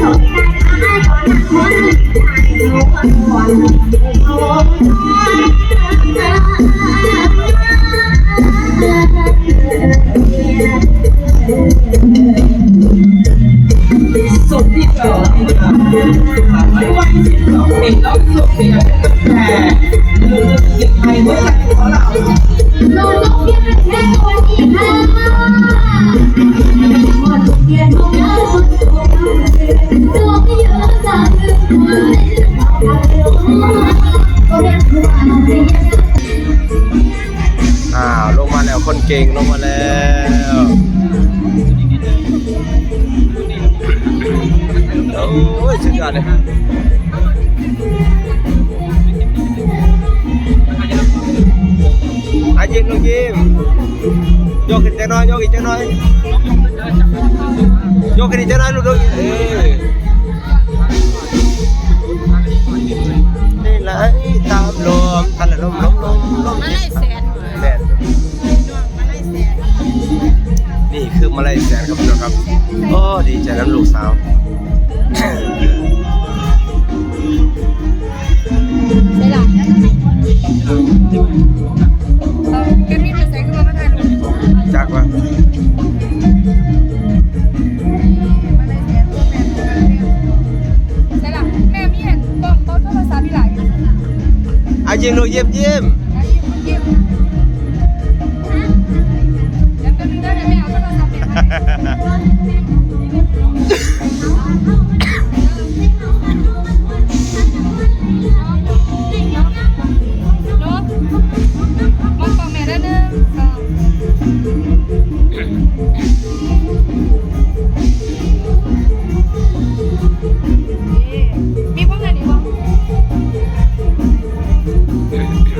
สุดที่สองไม่ว่าที่สองปีแล้วสุขเโอ้ยสุดยอดเลยอายิ้มลงยิมโยกขึ้นจังน้อยโยกอีกจังน้อยโยกขึ้นอีกจังน้อยลูกๆเออนี่ไหลตามลมทันละลมลมลมลมมาไล่แสนแม่นมาไล่แสนนี่คือมาลัยแสนครับพี่น้องครับโอ้ดีใจน้ำลูกสาว กมีภาษาขึ้นมาประทานจักว่ามาไล่แสนตัวแม่ได้หลังแม่มีเห็นกล้องเขาโทรศัพท์พี่หลายอยู่อายิ้มลูกเยี่ยม มีพวกงานอีกบ้าง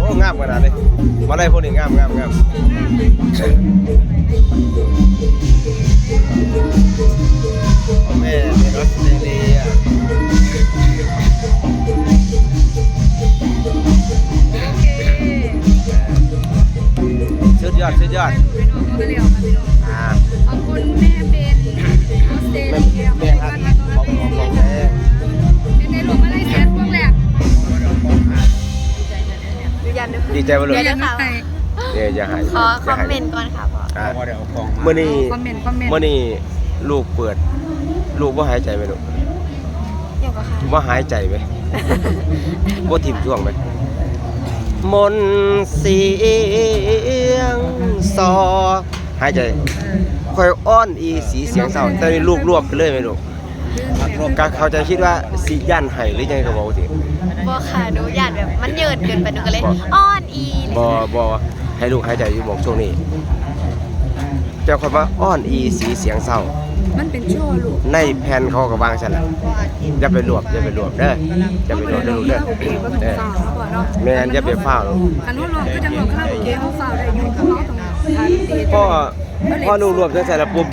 โอ้งามขนาดนี้มาได้พวกนี้งงามงาม ยอดอ่าขอคุแม่เป็นออสเรเลยแม่เป็นในหลวงอะไรเสียพวกแหลกดีใจบ่ลูกเดี๋ยวค่ะเนี่ยอย่หายขอคอมเมนต์ก่อนค่ะพ่อเมื่อนี้เมื่อนี้ลูกเปิด ลูกว่าหายใจไหมลูกว่าหายใจไหมว่าถิ่มช่วงไหม มนต์เสียงซอหายใจค่อยอ้อนอีสีเสียงเศร้าแต่นี่ลูกรวบไปเลยไหมลูกก็เขาใจะคิดว่าสิย่านไห้หรือยังไงก็บอกสิบ่ค่ะหนูอยากแบบมันเยินเกินไปหนูก็เลยอ้อนอีเลยบ่บ่ให้ลูกหายใจอยู่บอกช่วงนี้เจ้าคนว่าอ้อนอีสีเสียงเศร้า มันเป็นชั่วลูกในแผ่นเขาก็วางซั่นล่ะอย่าไปรวบอย่าไปรวบเด้ออย่าไปรวบเด้อลูกเด้อโอเคก็ต้องเด้อฝ่าเขาก่อนเนาะแม่นอย่าไปฟ้าวลูกอันนู้นลองก็จะบอกคาราโอเกะเขาฝ่าได้อยู่กับเขาตรงฐานตีพ่อพ่อลูกรวบจังซั่นแล้วปุ๊บ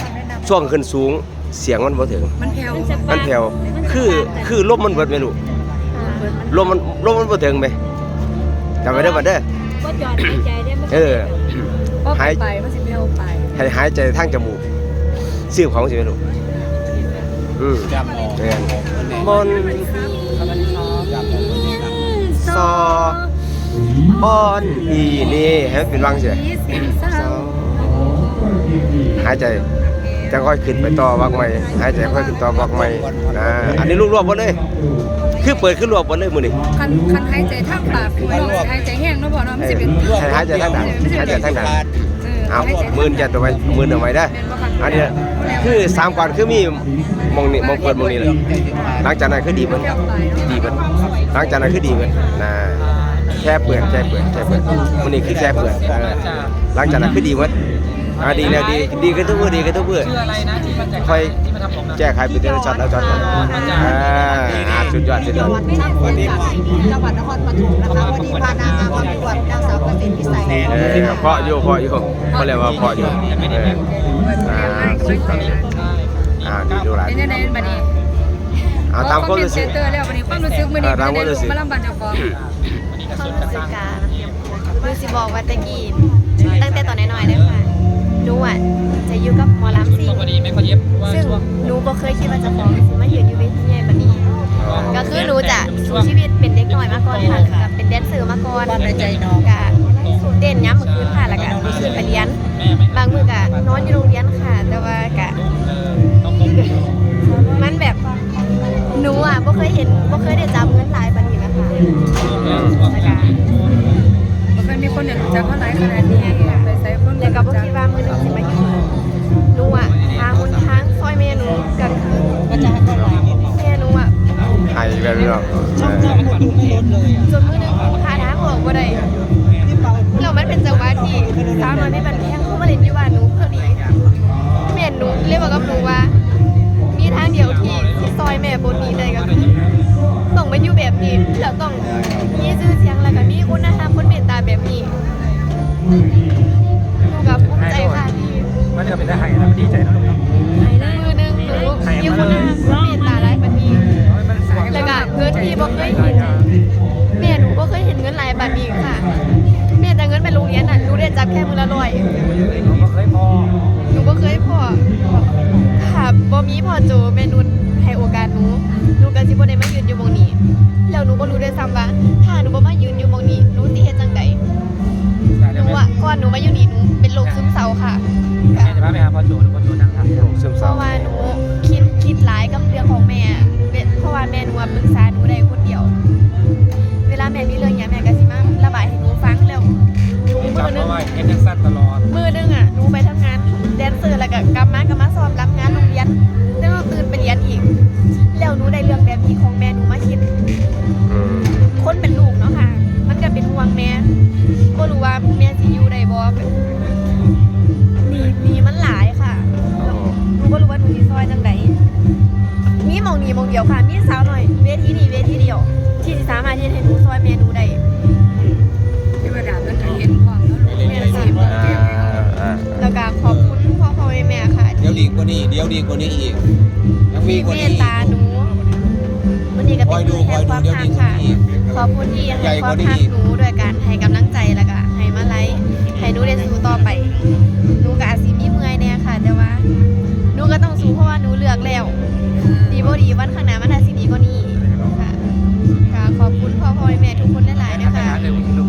ช่วงขึ้นสูงเสียงมันบ่ถึง มันแผ่วมันแผ่วคือคือลมมันเบิดไหมลูกลมมันลมมันบ่ถึงไหมจำไว้เด้อบัดเด้อก็จอดหายใจได้ไหมเออก็ไปไปมันสิแผ่วไปให้หายใจทางจมูก ซีบของสิไหมลูกอืมจำออกแม่นมนต์ซออ้อนอีนี่ให้มันเป็นวังเสียสีเสียงเศร้าหายใจจะค่อยขึ้นไปต่อวักใหม่หายใจค่อยขึ้นต่อวักใหม่นะอันนี้ลูกรวบหมดเลยคือเปิดขึ้นรวบหมดเลยมื้อนี้คันคันหายใจทางปากลองหายใจแห้งเนาะพ่อเนาะมันสิเป็นให้หายใจทางดังหายใจทางดัง เออเอาหายใจมื่นจะตัวไว้มื่นเอาไว้ได้ อันเนี้ยคือสามก่อนคือมีมองนี่มองเปิดมองนี่เลยหลังจากนั้นคือดีมันดีมันหลังจากนั้นคือดีมันนะแค่เปลือกแค่เปลือกแค่เปลือกมันนี่คือแค่เปลือกเออหลังจากนั้นคือดีมันอ่าดีแล้วดีดีกันทุกมื้อดีกันทุกมื้อชื่ออะไรนะที่มาจากค่อยที่มาทำผมนะแก้ไขเป็นเดือนช็อตแล้วช็อตแล้วอ่าอ่าสุดยอดสุดยอดวันนี้จังหวัดนครปฐมนะคะวันนี้พานางงามมาประกวดนาง สาวเกษตรวิสัยเออเพาะอยู่เพาะอยู่เขาเรียกว่าเพาะอยู่เอออ่าสุดยอดอ่าดีดูหลายเป็นยังไงบัดนี้เอาตามความรู้สึกเตอร์แล้ววันนี้ความรู้สึกมื้อนี้เออตามความรู้สึกมาลำบากเจ้าของความรู้สึกการรู้สิบอกว่าตะกี้ตั้งแต่ตอนน้อยๆเลยค่ะหนูอะจะอยู่กับหมอลำซิ่งวันนี้ไม่ค่อยเย็บว่าซึ่งช่วงหนูบ่เคยคิดว่าจะฟ้องสิมายืนอยู่เวทีใหญ่แบบนี้ก็คือหนูจะสู้ชีวิตเป็นเด็กน้อยมาก่อนค่ะกับเป็นแดนเซอร์มาก่อนในใจน้องกะ เต้นย้ำเมื่อคืนค่ะแล้วก็มื้อคืนไปเรียน บางมื้อกะนอนอยู่โรงเรียนค่ะ แต่ว่ากะมันแบบหนูอะบ่เคยเห็นบ่เคยได้จับเงินหลายปานนี้นะคะแล้วก็บ่เคยมีคนเนี่ยรู้จักเขาหลายขนาดนี้ไปใส่คนแล้วก็บ่คิดว่ามื้อหนึงสิมาอยู่หนูอะทางคนทางซอยแม่หนูก็คือแม่หนูอะไทยแบบนี้เนาะเออจนมื้อหนึงหาทางออกบ่ได้แล้วมัน เป็นจังหวะที่สาวน้อยไม่บันแข้งเข้มาเล่นอยู่บ้านหนูพอดีแม่หนูเลยบอกกับหนูว่า มีทางเดียวที่ที่ซอยแม่บนนี้เลยก็คือต้องมาอยู่แบบนี้แล้วต้องมีชื่อเสียงแล้วก็มีคุณธรรมคนเมตตาแบบนี้หนูก็ภูมิใจค่ะที่มันจะเป็นได้ไห้นะดีใจนะลูกมือหนึงหนูมีคุณธรรมคนเมตตาหลายปานนี้แล้วก็เงินที่บ่เคยเห็นแม่หนูบ่เคยเห็นเงินหลายบาทนี้ค่ะ แค่มือละร้อยก็เคยพอหนูบ่เคยพอค่ะบ่มีพ่อโจแม่นุ่นให้โอกาสหนูหนูก็สิบ่ได้มายืนอยู่หม้องนี้แล้วหนูบ่รู้ด้วยซ้ำว่าถ้าหนูบ่มายืนอยู่หม้องนี้หนูสิเฮ็ดจังไดหนูอะก่อนหนูมาอยู่นี่หนูเป็นโรคซึมเศร้าค่ะค่ะจะพาไปหาพ่อโจหรือพ่อโจนั่งทำโรคซึมเพเศร้า ก็เป็นห่วงแม่ก็รู้ว่าแม่สิอยู่ได้บ่แบบหนีหนีมันหลายค่ะหนูก็รู้ว่าหนูสิซอยจังไดมีหมองนี้หมองเดียวค่ะ มีสาวหน่อย เวทีนี้เวทีเดียว ที่สิสามารถที่จะให้หนูซอยแม่หนูได้ที่ว่าดาบมันก็เห็นพร้อมแล้วลูกแม่สิบ่อ่าเก่งอ่าแล้วก็ขอบคุณพ่อพ่อแม่แม่ค่ะ เดี๋ยวดีกว่านี้ เดี๋ยวดีกว่านี้อีกยังมีที่กว่าเมนี้ตตาหนูวันนี้ ก็คเป็อนยดูมือคแห่องยคดูวามเดี๋ยวหัดีกกว่าค่ะนี้อีกขอบคุณที่ใหญ่ให้คกวาว่ามนี้หักอีกหนูโดยการให้กำลังใจแล้วก็ให้มาไลฟ์ให้หนูได้สู้ต่อไปหนูก็อาจสิมีเมื่อยแน่ค่ะ แต่ว่าหนูก็ต้องสู้เพราะว่าหนูเลือกแล้ว ดีบ่ดีวันข้างหน้ามันอาจสิดีกว่านี้ค่ะก็ขอบคุณพ่อพ่อแม่ทุกคนหลายๆนะคะที่ให้กำลัง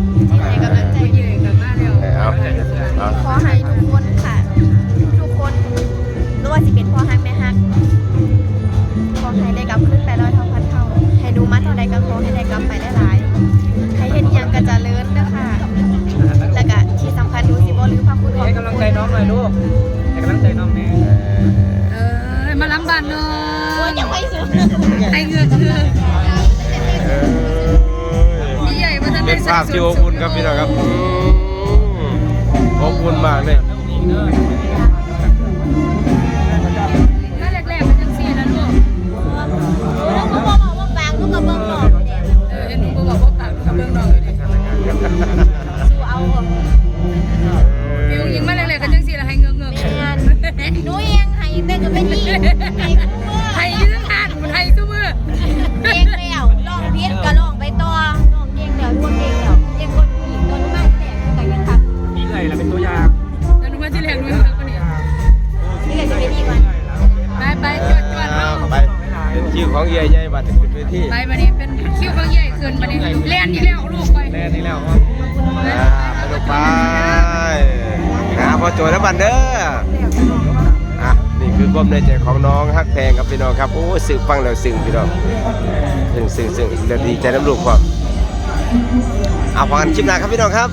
ยังไม่ซื้อไอเงือกคือเออพี่ใหญ่มาทันเป็ได้นภาพที่อบอุ่นครับพี่น้องครับอืมอบอุ่นมากเลย เป็นคิวของเย่ใหญ่บัดขึ้นเวทีไปบัดนี้เป็นคิวของใหญ่ขึ้นบัดนี้เล่นอีกแล้วลูกไปแน่นี่แล้วอ่าไปดูไปหาพอโจทย์แล้วบันเด้ออะนี่คือความในใจของน้องฮักแพงครับพี่น้องครับโอ้สึกฟังแล้วซึ้งพี่น้องซึ้งซึ้งซึ้งแล้วดีใจน้ำลูกความเอาฟังกันคลิปหน้าครับพี่น้องครับ